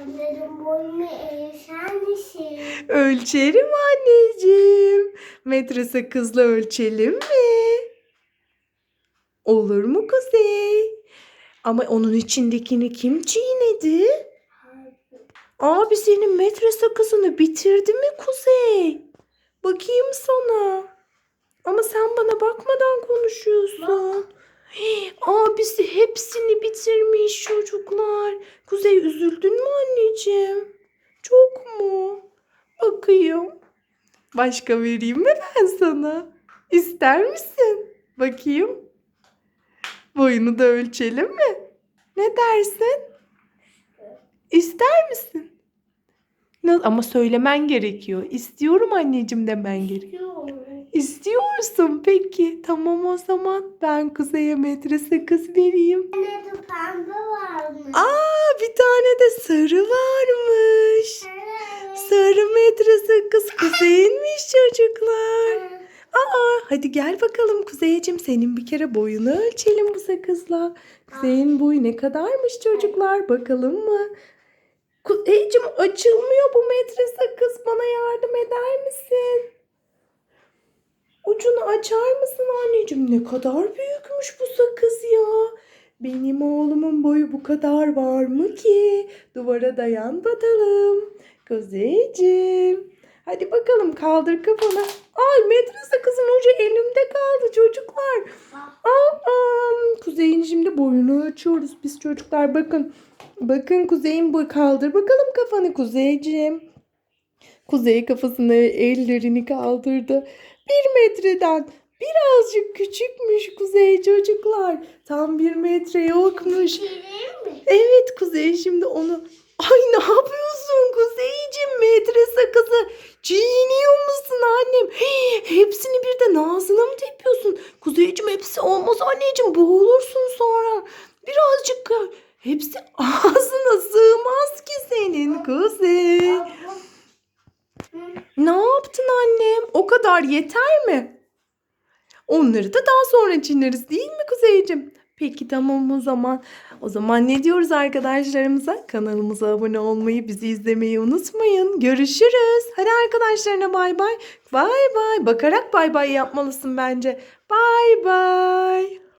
Annenin boyunu eğsen misin? Ölçerim anneciğim. Metre sakızla ölçelim mi? Olur mu Kuzey? Ama onun içindekini kim çiğnedi? Abi senin metre sakızını bitirdi mi Kuzey? Bakayım sana. Ama sen bana bakmadan konuşuyorsun. Hii, Abisi hepsini bitirmiş çocuklar. Kuzey üzüldün mü anneciğim? Çok mu? Bakayım. Başka vereyim mi ben sana? İster misin? Bakayım. Boyunu da ölçelim mi? Ne dersin? İster misin? Ama söylemen gerekiyor. İstiyorum anneciğim demen gerekiyor. İstiyorsun peki. Tamam o zaman ben Kuzey'e metre sakız vereyim. Anne de pembe varmış. Aa bir tane de sarı varmış. Evet. Sarı metre sakız Kuzey'inmiş çocuklar. Aa hadi gel bakalım Kuzeyciğim senin bir kere boyunu ölçelim bu sakızla. Kuzey'in boyu ne kadarmış çocuklar bakalım mı? Kuzeyciğim açılmıyor bu metre sakız bana yardım eder misin? Açar mısın anneciğim? Ne kadar büyükmüş bu sakız ya. Benim oğlumun boyu bu kadar var mı ki? Duvara dayan bakalım. Kuzeyciğim. Hadi bakalım kaldır kafanı. Ay metre sakızın ucu elimde kaldı çocuklar. Aa, Kuzey'in şimdi boyunu ölçüyoruz biz çocuklar. Bakın. Bakın Kuzey'in boyu kaldır bakalım kafanı Kuzeyciğim. Kuzey kafasını ellerini kaldırdı. Bir metreden birazcık küçükmüş Kuzey çocuklar. Tam bir metre yokmuş. Evet Kuzey şimdi onu... Ay ne yapıyorsun Kuzeyciğim metre sakızı? Çiğniyor musun annem? Hey, hepsini birden ağzına mı tepiyorsun? Kuzeyciğim hepsi olmaz anneciğim boğulursun sonra. Birazcık. Hepsi ağzına sığmaz ki senin Kuzey. Ne yaptın annem? O kadar yeter mi? Onları da daha sonra çiğneriz değil mi Kuzeyciğim? Peki tamam o zaman. O zaman ne diyoruz arkadaşlarımıza? Kanalımıza abone olmayı, bizi izlemeyi unutmayın. Görüşürüz. Hadi arkadaşlarına bay bay. Bay bay. Bakarak bay bay yapmalısın bence. Bay bay.